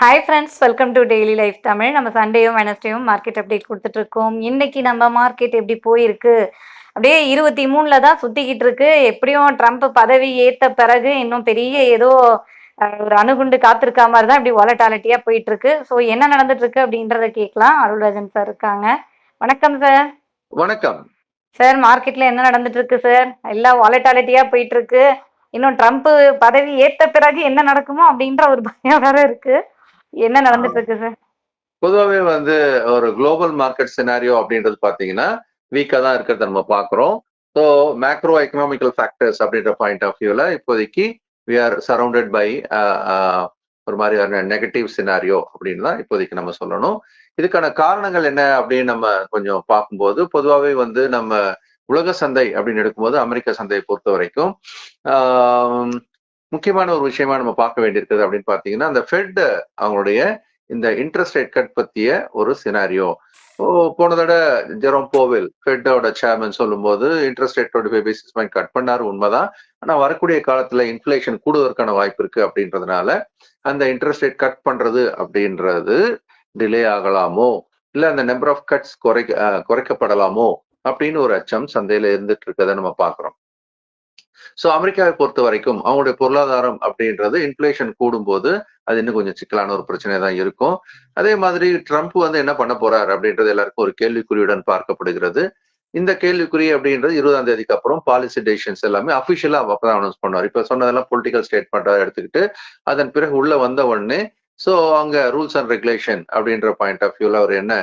Hi friends welcome to daily life Tamil நம்ம சண்டேயும் வெனஸ்டேயும் market update கொடுத்துட்டு இருக்கோம் இன்னைக்கு நம்ம மார்க்கெட் எப்படி போயிருக்கு? அப்படியே இருபத்தி மூணுல தான் சுத்திக்கிட்டு இருக்கு. எப்படியும் ட்ரம்ப் பதவி ஏத்த பிறகு இன்னும் பெரிய ஏதோ ஒரு அணுகுண்டு காத்திருக்கா மாதிரி தான் இப்படி வாலட்டாலிட்டியா போயிட்டு இருக்கு. ஸோ என்ன நடந்துட்டு இருக்கு அப்படின்றத கேட்கலாம். அருள்ராஜன் சார் இருக்காங்க. வணக்கம் சார் வணக்கம். சார் மார்க்கெட்ல என்ன நடந்துட்டு இருக்கு சார் எல்லாம் வாலட்டாலிட்டியா போயிட்டு இருக்கு. இன்னும் ட்ரம்ப் பதவி ஏத்த பிறகு என்ன நடக்குமோ அப்படின்ற ஒரு பயம் வேற இருக்கு. என்ன நடந்துட்டு இருக்கு சார் பொதுவாகவே வந்து ஒரு குளோபல் மார்க்கெட் சினாரியோ அப்படின்றது பார்த்தீங்கன்னா வீக்காக தான் இருக்கிறத நம்ம பார்க்குறோம். ஸோ மேக்ரோ எக்கனாமிக்கல் ஃபேக்டர்ஸ் அப்படின்ற பாயிண்ட் ஆஃப் வியூவில் இப்போதைக்கு வி ஆர் சரௌண்டட் பை ஒரு மாதிரியான நெகட்டிவ் சினாரியோ அப்படின்னு தான் இப்போதைக்கு நம்ம சொல்லணும். இதுக்கான காரணங்கள் என்ன அப்படின்னு நம்ம கொஞ்சம் பார்க்கும்போது பொதுவாகவே வந்து நம்ம உலக சந்தை அப்படின்னு எடுக்கும்போது அமெரிக்க சந்தையை பொறுத்த வரைக்கும் முக்கியமான ஒரு விஷயமா நம்ம பார்க்க வேண்டியிருக்குது அப்படின்னு பார்த்தீங்கன்னா அந்த ஃபெட் அவங்களுடைய இந்த இன்ட்ரெஸ்ட் ரேட் கட் பத்திய ஒரு சினாரியோ போன தடவை ஜெரோம் போவில் ஃபெட்டோட சேர்மன் சொல்லும்போது interest rate twenty five basis point cut பண்ணாரு உண்மைதான். ஆனா வரக்கூடிய காலத்துல இன்ஃபிளேஷன் கூடுவதற்கான வாய்ப்பு இருக்கு அப்படின்றதுனால அந்த இன்ட்ரெஸ்ட் ரேட் கட் பண்றது அப்படின்றது டிலே ஆகலாமோ? இல்ல அந்த நம்பர் ஆஃப் கட்ஸ் குறைக்க குறைக்கப்படலாமோ? அப்படின்னு ஒரு அச்சம் சந்தையில இருந்துட்டு இருக்கதை நம்ம பாக்குறோம் ஸோ அமெரிக்காவை பொறுத்த வரைக்கும் அவங்களுடைய பொருளாதாரம் அப்படின்றது இன்ஃபிளேஷன் கூடும்போது அது இன்னும் கொஞ்சம் சிக்கலான ஒரு பிரச்சனை தான் இருக்கும். அதே மாதிரி ட்ரம்ப் வந்து என்ன பண்ண போறார் அப்படின்றது எல்லாருக்கும் ஒரு கேள்விக்குறியுடன் பார்க்கப்படுகிறது. இந்த கேள்விக்குறி அப்படின்றது இருபதாம் தேதிக்கு அப்புறம் பாலிசி டெசிஷன்ஸ் எல்லாமே அபிஷியலா அப்பதான் அனௌன்ஸ் பண்ணுவார். இப்ப சொன்னதெல்லாம் பொலிட்டிக்கல் ஸ்டேட்மெண்டா எடுத்துக்கிட்டு அதன் பிறகு உள்ள வந்த உடனே ஸோ அங்க ரூல்ஸ் அண்ட் ரெகுலேஷன் அப்படின்ற பாயிண்ட் ஆஃப் வியூல அவர் என்ன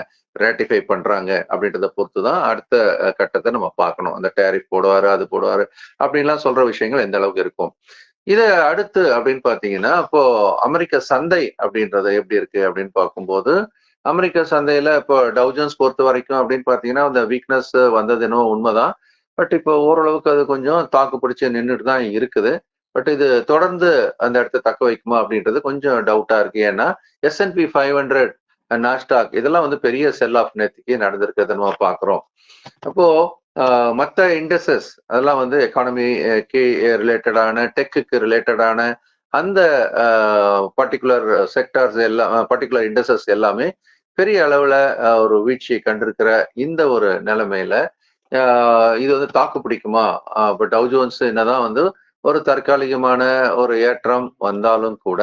ரேட்டிஃபை பண்றாங்க அப்படின்றத பொறுத்து தான் அடுத்த கட்டத்தை நம்ம பார்க்கணும். அந்த டேரிஃப் போடுவாரு அது போடுவாரு அப்படின்லாம் சொல்ற விஷயங்கள் எந்த அளவுக்கு இருக்கும். இதை அடுத்து அப்படின்னு பாத்தீங்கன்னா இப்போ அமெரிக்க சந்தை அப்படின்றது எப்படி இருக்கு அப்படின்னு பார்க்கும்போது அமெரிக்க சந்தையில இப்போ டவுஜன்ஸ் பொறுத்த வரைக்கும் அப்படின்னு பாத்தீங்கன்னா அந்த வீக்னஸ் வந்தது என்னவோ உண்மைதான். பட் இப்போ ஓரளவுக்கு அது கொஞ்சம் தாக்கு பிடிச்சு நின்றுட்டு தான் இருக்குது. பட் இது தொடர்ந்து அந்த இடத்த தக்க வைக்குமா அப்படின்றது கொஞ்சம் டவுட்டா இருக்கு. ஏன்னா எஸ்என்பி ஃபைவ் ஹண்ட்ரட் நாஸ்டாக் இதெல்லாம் வந்து பெரிய செல் ஆஃப் நேற்றுக்கு நடந்திருக்கிறத நம்ம பார்க்குறோம். அப்போ மற்ற இண்டஸ்ட்ரஸ் அதெல்லாம் வந்து எக்கானமி ரிலேட்டடான டெக்குக்கு ரிலேட்டடான அந்த பர்டிகுலர் செக்டார்ஸ் எல்லாம் பர்டிகுலர் இண்டஸ்ட்ரஸ் எல்லாமே பெரிய அளவுல ஒரு வீழ்ச்சியை கண்டிருக்கிற இந்த ஒரு நிலைமையில இது வந்து தாக்கு பிடிக்குமா? இப்போ டவுஜோன்ஸ் என்னதான் வந்து ஒரு தற்காலிகமான ஒரு ஏற்றம் வந்தாலும் கூட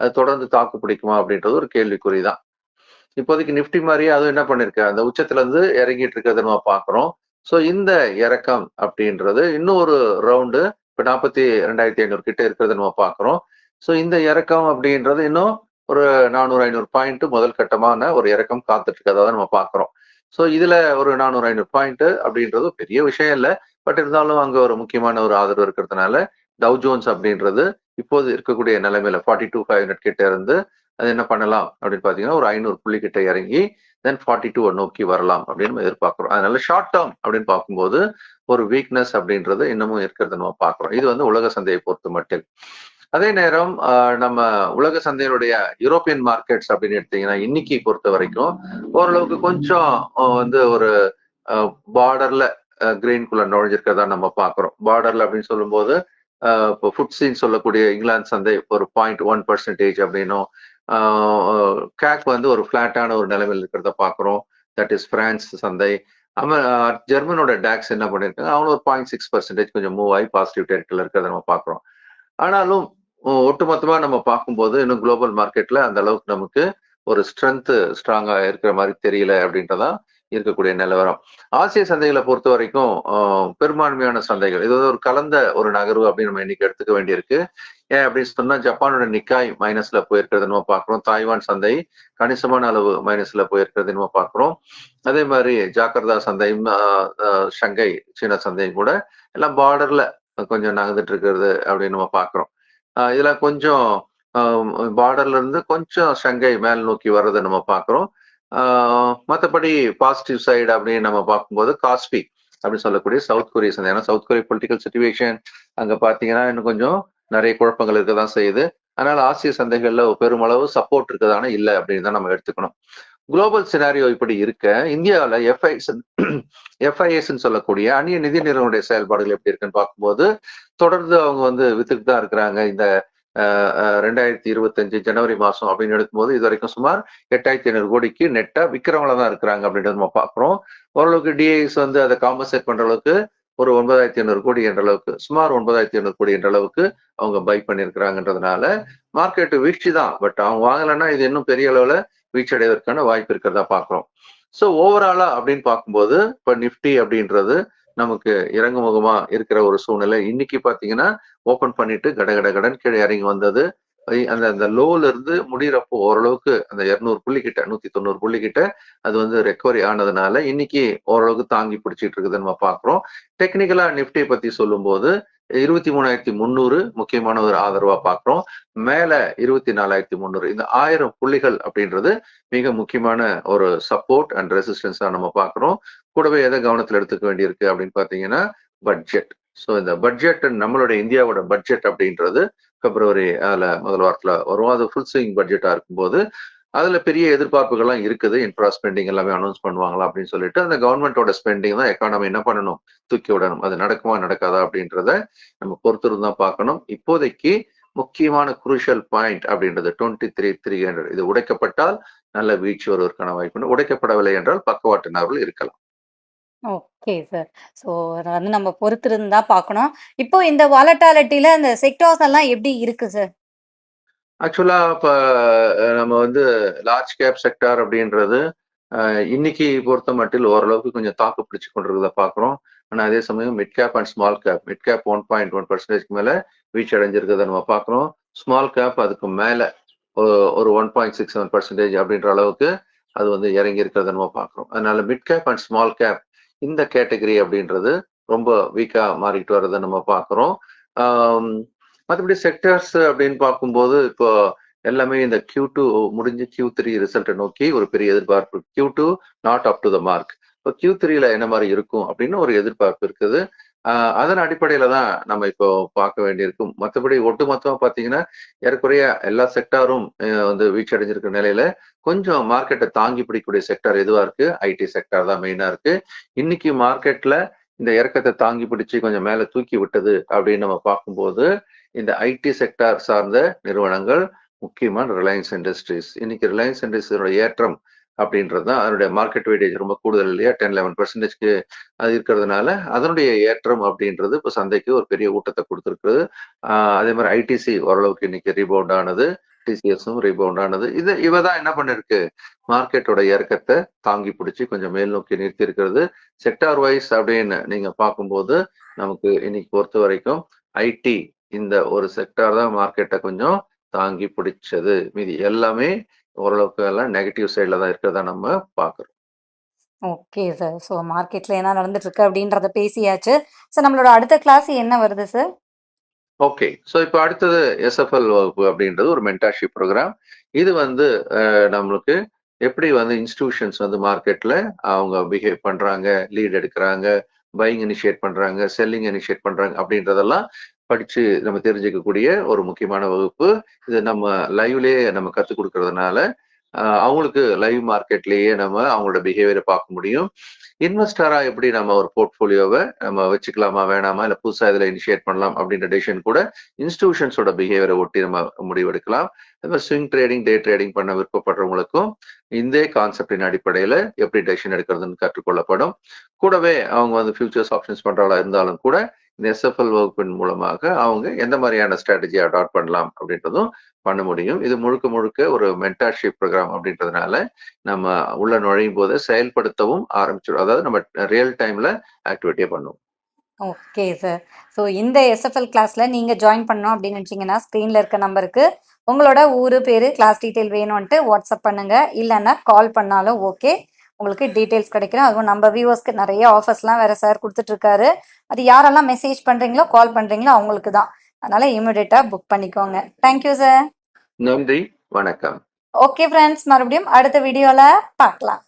அது தொடர்ந்து தாக்கு பிடிக்குமா அப்படின்றது ஒரு கேள்விக்குறி தான் இப்போதைக்கு நிஃப்டி மாதிரியே அதுவும் என்ன பண்ணிருக்கு? அந்த உச்சத்துல இருந்து இறங்கிட்டு இருக்கிறத நம்ம பாக்குறோம் ஸோ இந்த இறக்கம் அப்படின்றது இன்னும் ஒரு ரவுண்டு இப்போ நாற்பத்தி ரெண்டாயிரத்தி ஐநூறு கிட்ட இருக்கிறத நம்ம பார்க்குறோம். ஸோ இந்த இறக்கம் அப்படின்றது இன்னும் ஒரு நானூறு ஐநூறு பாயிண்ட் முதல் கட்டமான ஒரு இறக்கம் காத்துட்டு இருக்கிறதா நம்ம பார்க்குறோம். ஸோ இதுல ஒரு நானூறு ஐநூறு பாயிண்ட் அப்படின்றது பெரிய விஷயம் இல்லை. பட் இருந்தாலும் அங்கே ஒரு முக்கியமான ஒரு ஆதரவு இருக்கிறதுனால டவ் ஜோன்ஸ் அப்படின்றது இப்போது இருக்கக்கூடிய நிலைமையில ஃபார்ட்டி டூ ஃபைவ் ஹண்ட்ரட் கிட்ட இருந்து அது என்ன பண்ணலாம் அப்படின்னு பார்த்தீங்கன்னா ஒரு ஐநூறு புள்ளி கிட்ட இறங்கி தென் ஃபார்ட்டி டூ நோக்கி வரலாம் அப்படின்னு நம்ம எதிர்பார்க்கிறோம். அதனால ஷார்ட் டேர்ம் அப்படின்னு பார்க்கும்போது ஒரு வீக்னஸ் அப்படின்றது இன்னமும் இருக்கிறத நம்ம பார்க்குறோம். இது வந்து உலக சந்தையை பொறுத்து மட்டும். அதே நேரம் நம்ம உலக சந்தையினுடைய யூரோப்பியன் மார்க்கெட்ஸ் அப்படின்னு எடுத்தீங்கன்னா இன்னைக்கு பொறுத்த வரைக்கும் ஓரளவுக்கு கொஞ்சம் வந்து ஒரு பார்டர்ல கிரீன்குள்ள நுழைஞ்சிருக்கிறதா நம்ம பார்க்குறோம் பார்டர்ல அப்படின்னு சொல்லும்போது இப்போ ஃபுட்ஸின்னு சொல்லக்கூடிய இங்கிலாந்து சந்தை ஒரு பாயிண்ட் ஒன் பர்சன்டேஜ் அப்படின்னும் கேக் வந்து ஒரு ஃபிளாட்டான ஒரு நிலைமையில் இருக்கிறத பார்க்குறோம் தட் இஸ் பிரான்ஸ் சந்தை. ஜெர்மனோட டேக்ஸ் என்ன பண்ணியிருக்காங்க அவங்களும் ஒரு பாயிண்ட் சிக்ஸ் பர்சன்டேஜ் கொஞ்சம் மூவ் ஆகி பாசிட்டிவ் டெரிட்டில் இருக்கிறத நம்ம பார்க்குறோம் ஆனாலும் ஒட்டுமொத்தமாக ஒட்டுமொத்தமா நம்ம பார்க்கும்போது இன்னும் குளோபல் மார்க்கெட்ல அந்த அளவுக்கு நமக்கு ஒரு ஸ்ட்ரென்த் ஸ்ட்ராங்காக இருக்கிற மாதிரி தெரியல அப்படின்றதான் இருக்கக்கூடிய நிலவரம். ஆசிய சந்தைகளை பொறுத்த வரைக்கும் பெரும்பான்மையான சந்தைகள். இது வந்து ஒரு கலந்த ஒரு நகர்வு அப்படின்னு நம்ம இன்னைக்கு எடுத்துக்க வேண்டியிருக்கு. ஏன் அப்படின்னு சொன்னா ஜப்பானோட நிக்காய் மைனஸ்ல போயிருக்கிறது நம்ம பார்க்குறோம். தாய்வான் சந்தை கணிசமான அளவு மைனஸ்ல போயிருக்கிறது நம்ம பார்க்குறோம். அதே மாதிரி ஜாக்கிரதா சந்தையும் ஷங்கை சீன சந்தையும் கூட எல்லாம் பார்டர்ல கொஞ்சம் நகர்ந்துட்டு இருக்கிறது அப்படின்னு நம்ம பார்க்குறோம். இதெல்லாம் கொஞ்சம் பார்டர்ல இருந்து கொஞ்சம் ஷங்கை மேல் நோக்கி வர்றதை நம்ம பார்க்குறோம். மற்றபடி பாசிட்டிவ் சைடு அப்படின்னு நம்ம பார்க்கும்போது காஸ்பி அப்படின்னு சொல்லக்கூடிய சவுத் கொரியா சந்தை. ஏன்னா சவுத் கொரியா பொலிட்டிக்கல் சுச்சுவேஷன் அங்க பாத்தீங்கன்னா இன்னும் கொஞ்சம் நிறைய குழப்பங்கள் இருக்க தான் செய்யுது. அதனால ஆசிய சந்தைகள்ல பெருமளவு சப்போர்ட் இருக்குதான இல்லை அப்படின்னு தான் நம்ம எடுத்துக்கணும். குளோபல் சினாரியோ இப்படி இருக்க இந்தியாவில் எஃப்ஐஎஸ் எஃப்ஐஎஸ்ன்னு சொல்லக்கூடிய அந்நிய நிதி நிறுவனுடைய செயல்பாடுகள் எப்படி இருக்குன்னு பார்க்கும்போது தொடர்ந்து அவங்க வந்து வித்துட்டு தான் இருக்கிறாங்க. இந்த ரெண்டாயிரத்தி இருபத்தஞ்சு ஜனவரி மாதம் அப்படின்னு எடுக்கும்போது இது வரைக்கும் சுமார் எட்டாயிரத்தி ஐநூறு கோடிக்கு நெட்டாக விற்கிறவங்கள தான் இருக்கிறாங்க அப்படின்றது நம்ம பார்க்குறோம். ஓரளவுக்கு டிஐஸ் வந்து அதை காம்பன்சேட் பண்ணுற அளவுக்கு ஒரு ஒன்பதாயிரத்தி ஐநூறு கோடி என்ற அளவுக்கு சுமார் ஒன்பதாயிரத்தி ஐநூறு கோடி என்ற அளவுக்கு அவங்க பை பண்ணியிருக்கிறாங்கன்றதுனால மார்க்கெட்டு வீழ்ச்சி தான் பட் அவங்க வாங்கலைன்னா இது இன்னும் பெரிய அளவில் வீழ்ச்சி அடைவதற்கான வாய்ப்பு இருக்கிறதா பார்க்குறோம். ஸோ ஓவராலா அப்படின்னு பார்க்கும்போது இப்போ நிஃப்டி அப்படின்றது நமக்கு இறங்குமுகமா இருக்கிற ஒரு சூழ்நிலை. இன்னைக்கு பாத்தீங்கன்னா ஓபன் பண்ணிட்டு கட கட கடன் கீழே இறங்கி வந்தது. அந்த அந்த லோல இருந்து முடியிறப்போ ஓரளவுக்கு அந்த இருநூறு புள்ளி கிட்ட நூத்தி தொண்ணூறு புள்ளி கிட்ட அது வந்து ரெக்கவரி ஆனதுனால இன்னைக்கு ஓரளவுக்கு தாங்கி பிடிச்சிட்டு இருக்குதுன்னு நம்ம பாக்குறோம். டெக்னிக்கலா நிஃப்டி பத்தி சொல்லும்போது இருபத்தி மூணாயிரத்தி முந்நூறு முக்கியமான ஒரு ஆதரவா பார்க்குறோம் மேல இருபத்தி நாலாயிரத்தி முந்நூறு இந்த ஆயிரம் புள்ளிகள் அப்படின்றது மிக முக்கியமான ஒரு சப்போர்ட் அண்ட் ரெசிஸ்டன்ஸா நம்ம பார்க்குறோம் கூடவே எதை கவனத்துல எடுத்துக்க வேண்டியிருக்கு அப்படின்னு பாத்தீங்கன்னா பட்ஜெட் ஸோ இந்த பட்ஜெட் நம்மளுடைய இந்தியாவோட பட்ஜெட் அப்படின்றது பிப்ரவரி அதில் முதல் வாரத்தில் வரும். அது ஃபுல் ஸ்விங் பட்ஜெட்டா இருக்கும்போது அதுல பெரிய எதிர்பார்ப்புகள்லாம் இருக்குது. இன்ஃப்ரா ஸ்பெண்டிங் எல்லாமே அனௌன்ஸ் பண்ணுவாங்களா அப்படின்னு சொல்லிட்டு அந்த கவர்மெண்டோட ஸ்பெண்டிங் தான் எக்கானமி என்ன பண்ணணும்? தூக்கி விடணும். அது நடக்குமா நடக்காதா அப்படின்றத நம்ம பொறுத்திருந்து தான் பார்க்கணும். இப்போதைக்கு முக்கியமான குரூஷியல் பாயிண்ட் அப்படின்றது டுவெண்ட்டி த்ரீ த்ரீ ஹண்ட்ரட் இது உடைக்கப்பட்டால் நல்ல வீழ்ச்சி வருவதற்கான வாய்ப்பு உடைக்கப்படவில்லை என்றால் பக்கவாட்டு நகர்வுகள் இருக்கலாம். Okay sir. ஸோ அதை வந்து நம்ம பொறுத்திருந்தா பார்க்கணும். இப்போ இந்த வாலட்டாலிட்டியில இந்த செக்டார்ஸ் எல்லாம் எப்படி இருக்கு சார்? ஆக்சுவலா இப்ப நம்ம வந்து லார்ஜ் கேப் செக்டார் அப்படின்றது இன்னைக்கு பொறுத்த மட்டில் ஓரளவுக்கு கொஞ்சம் தாக்கு பிடிச்சு கொண்டிருக்கிறத பாக்குறோம். ஆனா அதே சமயம் mid cap and small cap mid cap one point one பர்சன்டேஜ்க்கு மேல வீழ்ச்சி அடைஞ்சிருக்கிறத நம்ம பாக்குறோம். ஸ்மால் கேப் அதுக்கு மேல ஒரு one point six seven percentage அப்படின்ற அளவுக்கு அது வந்து இறங்கி இருக்கிறத நம்ம பாக்குறோம். அதனால mid cap and small cap இந்த கேட்டகரி அப்படின்றது ரொம்ப வீக்கா மாறிட்டு வர்றதை நம்ம பாக்குறோம். மற்றபடி செக்டர்ஸ் அப்படின்னு பார்க்கும்போது இப்போ எல்லாமே இந்த கியூ டூ முடிஞ்சு கியூ த்ரீ ரிசல்ட்டை நோக்கி ஒரு பெரிய எதிர்பார்ப்பு. Q two not up to the mark இப்போ கியூ த்ரீல என்ன மாதிரி இருக்கும் அப்படின்னு ஒரு எதிர்பார்ப்பு இருக்குது. அதன் அடிப்படையில தான் நம்ம இப்போ பார்க்க வேண்டியிருக்கும். மற்றபடி ஒட்டுமொத்தமா பார்த்தீங்கன்னா ஏறக்குறைய எல்லா செக்டாரும் வந்து வீழ்ச்சி அடைஞ்சிருக்கிற நிலையில கொஞ்சம் மார்க்கெட்டை தாங்கி பிடிக்கக்கூடிய செக்டார் எதுவா இருக்கு? ஐடி செக்டார் தான் மெயினா இருக்கு. இன்னைக்கு மார்க்கெட்ல இந்த இறக்கத்தை தாங்கி பிடிச்சு கொஞ்சம் மேல தூக்கி விட்டது அப்படின்னு நம்ம பார்க்கும்போது இந்த ஐடி செக்டார் சார்ந்த நிறுவனங்கள் முக்கியமான ரிலையன்ஸ் இண்டஸ்ட்ரீஸ் இன்னைக்கு ரிலையன்ஸ் இண்டஸ்ட்ரியோட ஏற்றம் அப்படின்றது தான் அதனுடைய மார்க்கெட் வெயிட்டேஜ் ரொம்ப கூடுதல் இல்லையா? டென் லெவன் பர்சன்டேஜ்க்கு அது இருக்கிறதுனால அதனுடைய ஏற்றம் அப்படின்றது இப்போ சந்தைக்கு ஒரு பெரிய ஊட்டத்தை கொடுத்துருக்குது அதே மாதிரி ஐடிசி ஓரளவுக்கு இன்னைக்கு ரீபவுண்ட் ஆனது. டிசிஎஸும் ரீபவுண்ட் ஆனது இது இவ தான் என்ன பண்ணிருக்கு மார்க்கெட்டோட இறக்கத்தை தாங்கி பிடிச்சி கொஞ்சம் மேல் நோக்கி நிறுத்தி இருக்கிறது செக்டார் வைஸ் அப்படின்னு நீங்க பார்க்கும்போது நமக்கு இன்னைக்கு பொறுத்த வரைக்கும் ஐடி இந்த ஒரு செக்டார் தான் மார்க்கெட்டை கொஞ்சம் தாங்கி பிடிச்சது மீதி எல்லாமே ஓரளவுக்கு எல்லாம் நெகட்டிவ் சைடில் தான் இருக்கிறதா நம்ம பார்க்குறோம் ஓகே சார். ஸோ மார்க்கெட்ல என்ன நடந்துட்டு இருக்கு அப்படின்றத பேசியாச்சு. சார் நம்மளோட அடுத்த கிளாஸ் என்ன வருது சார்? ஓகே ஸோ இப்போ அடுத்தது எஸ்எஃப்எல் வகுப்பு அப்படின்றது ஒரு மென்டார்ஷிப் ப்ரோக்ராம் இது வந்து நம்மளுக்கு எப்படி வந்து இன்ஸ்டிடியூஷன்ஸ் வந்து மார்க்கெட்டில் அவங்க பிஹேவ் பண்ணுறாங்க லீட் எடுக்கிறாங்க பையிங் இனிஷியேட் பண்ணுறாங்க செல்லிங் இனிஷியேட் பண்ணுறாங்க அப்படின்றதெல்லாம் படித்து நம்ம தெரிஞ்சுக்கக்கூடிய ஒரு முக்கியமான வகுப்பு. இது நம்ம லைவ்லேயே நம்ம கற்றுக் கொடுக்கறதுனால அவங்களுக்கு லைவ் மார்க்கெட்லேயே நம்ம அவங்களோட பிஹேவியரை பார்க்க முடியும். இன்வெஸ்டரா எப்படி நம்ம ஒரு போர்ட்ஃபோலியோவை நம்ம வச்சுக்கலாமா வேணாமா இல்லை புதுசா இதுல இனிஷியேட் பண்ணலாம் அப்படின்ற டெசிஷன் கூட இன்ஸ்டிடியூஷன்ஸோட பிஹேவியரை ஒட்டி நம்ம முடிவெடுக்கலாம். அது மாதிரி ஸ்விங் ட்ரேடிங் டே ட்ரேடிங் பண்ண விருப்பப்படுறவங்களுக்கும் இந்த கான்செப்டின் அடிப்படையில எப்படி டெசிஷன் எடுக்கிறதுன்னு கற்றுக்கொள்ளப்படும். கூடவே அவங்க வந்து ஃபியூச்சர்ஸ் ஆப்ஷன்ஸ் பண்றவங்களா இருந்தாலும் கூட இந்த எஸ்எஃப்எல் வகுப்பின் மூலமாக அவங்க எந்த மாதிரியான ஸ்ட்ராட்டஜி அடாப்ட் பண்ணலாம் அப்படின்றதும் பண்ண முடியும். இது முழுக்க முழுக்க ஒரு மென்டார்ஷிப் ப்ரோக்ராம் அப்படின்றதுனால நம்ம உள்ள நுழையும் போது செயல்படுத்தவும் ஆரம்பிச்சிடும். அதாவது நம்ம ரியல் டைம்ல ஆக்டிவிட்டியை பண்ணுவோம். Okay sir. ஸோ இந்த எஸ்எஃப்எல் கிளாஸ்ல நீங்க ஜாயின் பண்ணோம் அப்படின்னு நினைச்சீங்கன்னா ஸ்க்ரீன்ல இருக்க நம்பருக்கு உங்களோட ஊரு பேரு கிளாஸ் டீட்டெயில் வேணும்ன்ட்டு வாட்ஸ்அப் பண்ணுங்க. இல்லைன்னா கால் பண்ணாலும் ஓகே உங்களுக்கு டீட்டெயில்ஸ் கிடைக்கும் அதுவும் நம்ம வியூவர்ஸ்க்கு நிறைய ஆஃபர்ஸ்லாம் வேற சார் கொடுத்துட்டு இருக்காரு அது யாரெல்லாம் மெசேஜ் பண்றீங்களோ கால் பண்றீங்களோ அவங்களுக்கு தான் அதனால இமிடியேட்டா புக் பண்ணிக்கோங்க. தேங்க்யூ சார் நன்றி. வணக்கம். ஓகே ஃப்ரெண்ட்ஸ் மறுபடியும் அடுத்த வீடியோல பார்க்கலாம்.